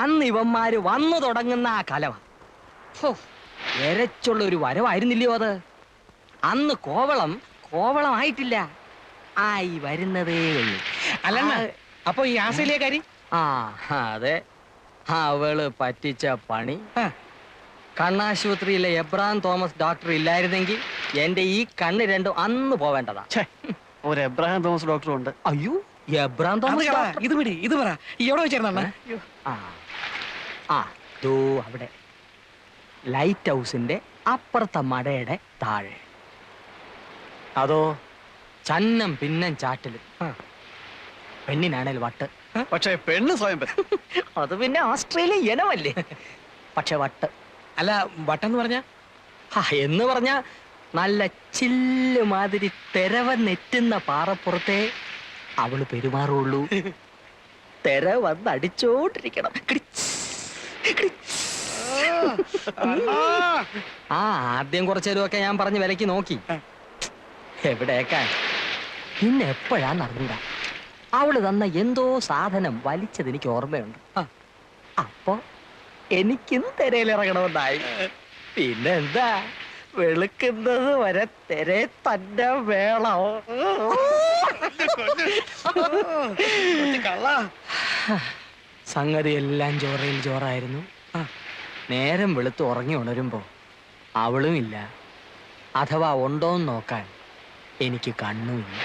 അന്ന് ഇവന്മാര് വന്നു തുടങ്ങുന്ന ആ കലവ. എരച്ചുള്ള ഒരു വരവായിരുന്നില്ലയോ അത്? അന്ന് കോവളം കോവളം ആയിട്ടില്ല ആയി വരുന്നതേ ഉള്ളൂ. അല്ല അപ്പൊ ഈ ആസ്ട്രേലിയക്കാരി ആ അതെ. അവൾ പറ്റിച്ച പണി. കണ്ണാശുപത്രിയിലെ എബ്രാം തോമസ് ഡോക്ടർ ഇല്ലായിരുന്നെങ്കിൽ എന്റെ ഈ കണ്ണ് രണ്ടും അന്ന് പോവേണ്ടതാ. ഒരു എബ്രഹാം തോമസ് ഡോക്ടർ ഉണ്ട്. അയ്യോ എബ്രാം തോമസ് ഇത് പിടി ഇത് പറ. ഈ എവിടെ വെച്ചായിരുന്ന ആ ദോ അവിടെ. ലൈറ്റ് ഹൗസിന്റെ അപ്പുറത്തെ മടയുടെ താഴെ. അതോ ചന്നം പിന്നം ചാട്ടിൽ പെണ്ണിനാണേൽ വട്ട്. പക്ഷേ പെണ്ണ് സ്വയം അത് പിന്നെ ഓസ്ട്രേലിയ ഇനമല്ലേ? പക്ഷെ വട്ട്. അല്ല വട്ടെന്ന് പറഞ്ഞ? എന്ന് പറഞ്ഞ നല്ല ചില്ല് മാതിരി തെരവ നെറ്റുന്ന പാറപ്പുറത്തെ അവൾ പെരുമാറുള്ളൂ. തെര വന്ന് അടിച്ചോണ്ടിരിക്കണം കിടിച്ച്. ആ ആദ്യം കുറച്ചേരുമൊക്കെ ഞാൻ പറഞ്ഞ് വിലക്ക് നോക്കി എവിടേക്കാൻ പിന്നെ എപ്പോഴാ നടന്നില്ല അവൾ തന്ന എന്തോ സാധനം വലിച്ചത് എനിക്ക് ഓർമ്മയുണ്ട് അപ്പൊ എനിക്കും തിരയിലിറങ്ങണമെന്നായി പിന്നെ എന്താ വെളുക്കുന്നത് വരെ തെരെ തന്നെ വേളോ കള്ള സംഗതി എല്ലാം ചോറയിൽ ചോറായിരുന്നു ആ. നേരം വെളുത്ത് ഉറങ്ങി ഉണരുമ്പോൾ അവളുമില്ല അഥവാ ഉണ്ടോന്ന് നോക്കാൻ എനിക്ക് കണ്ണുമില്ല